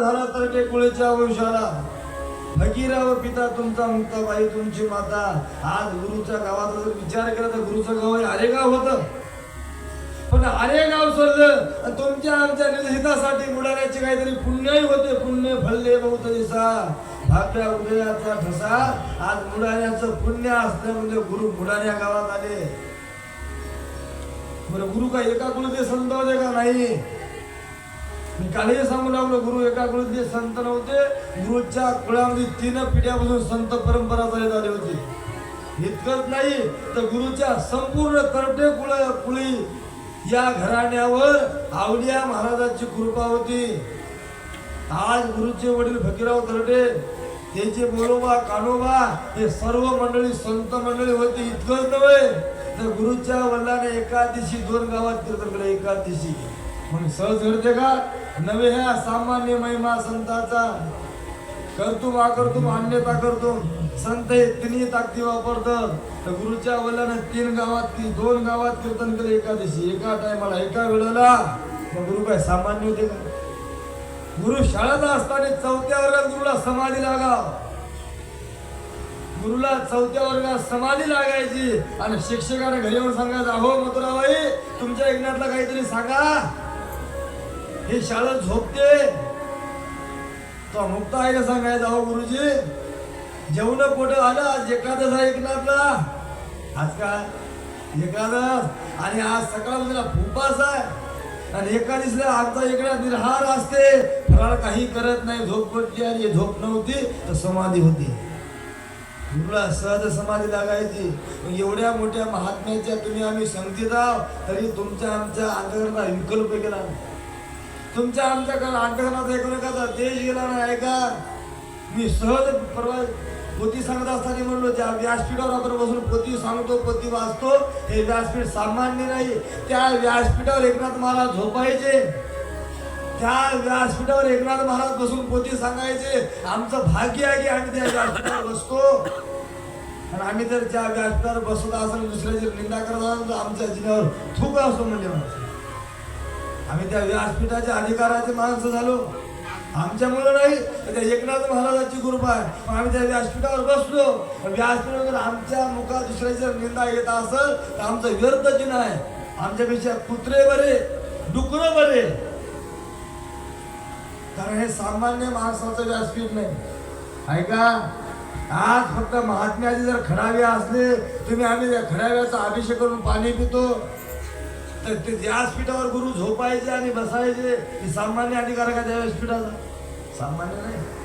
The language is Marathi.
झाला तर टेकुळेच्या वंशाला. फकीरा व पिता तुमचा मुक्ताबाई तुमची माता. आज गुरुच्या गावाचा जर विचार केला तर गुरुचं गाव हे आरेगाव होतं. पण आरेगाव सोडलं तुमच्या आमच्या हितासाठी बुडाण्याचे काहीतरी पुण्यही होते. पुण्य फल्ले बहुत दिसा भाग्या उदयाचा ठसा. आज बुडाण्याचं पुण्य असल्यामुळे म्हणजे गुरु बुडाण्या गावात आले. बरं गुरु का एका कुलते संत होते का नाही? मी कालही सांगू लागलो गुरु एका कुलते संत नव्हते. गुरुच्या कुळामध्ये तीन पिढ्यापासून संत परंपरा चालत आली होती. इतकंच नाही तर गुरुच्या संपूर्ण करटे कुळ कुळी या घराण्यावर आवडिया महाराजांची कृपा होती. आज गुरुचे वडील फकीराव तरटे त्यांचे बोलोबा कानोबा हे सर्व मंडळी संत मंडळी होती इतकंच नव्हे तर गुरुच्या वडिलाने एका दिवशी दोन गावात कीर्तन केलं एका दिवशी मग सहज घडते का नवे ह्या सामान्य महिमा संताचा करतुम आकर्तुम अन्यता करतुम संत हे तिन्ही ताकदी वापरतं. तर गुरुच्या वडिलाने तीन गावात ती दोन गावात कीर्तन केलं एका दिवशी एका टायमाला एका वेळेला मग गुरु काय सामान्य होते का? गुरु शाळेत असताना चौथ्या वर्गात गुरुला समाधी लागाव. गुरुला चौथ्या वर्गात समाधी लागायची. आणि शिक्षकाने घरी येऊन सांगायचं अहो मथुराबाई तुमच्या एकनाथला काहीतरी सांगा. हे शाळा झोपते. तो मुक्त आहे का सांगायचं अहो गुरुजी जेवण पोट आलं आज एकादस आहे एकनाथला. आज काय एकादश आणि आज सकाळपासून फुपास आहे. आणि एकादशीला आमचा इकडे निर्हार असते. फराळ काही करत नाही झोप पडली आणि झोप नव्हती तर समाधी होती. गुरुला सहज समाधी लागायची. एवढ्या मोठ्या महात्म्याच्या तुम्ही आम्ही संगतीत आहोत तरी तुमच्या आमच्या अंतकरणाचा विकल्प केला. नाही. तुमच्या आमच्या अंतकरणाचा एकमेकाचा देश गेला नाही ऐका मी सहज परवा पोती सांगत असताना म्हणलो ज्या व्यासपीठावर आपण बसून पोती सांगतो पोती वाचतो हे व्यासपीठ सामान्य नाही. त्या व्यासपीठावर एकनाथ महाराज झोपायचे. त्या व्यासपीठावर एकनाथ महाराज बसून पोती सांगायचे आमचं भाग्य आहे की आम्ही त्या व्यासपीठावर बसतो. आणि आम्ही जर त्या व्यासपीठावर बसत असेल दुसऱ्याची निंदा करत असेल तर आमच्या जिन्यावर थूक असतो म्हणजे आम्ही त्या व्यासपीठाच्या अधिकाराचे माणसं झालो. आमच्यामुळे नाही तर त्या एकनाथ महाराजांची कृपा आहे. आम्ही त्या व्यासपीठावर बसलो. पण व्यासपीठावर जर आमच्या मुखात दुसऱ्याच्या जर निंदा येत असेल तर आमचं व्यर्थ चिन्ह आहे. आमच्यापेक्षा कुत्रे बरे डुकरं बरे. कारण हे सामान्य माणसाचं व्यासपीठ नाही. ऐका आज फक्त महात्म्याचे जर खडावे असले तुम्ही आम्ही त्या खडाव्याचा अभिषेक करून पाणी पितो. तर ते व्यासपीठावर गुरु झोपायचे आणि बसायचे हे सामान्य अधिकार का त्या व्यासपीठाचा सामान्य नाही.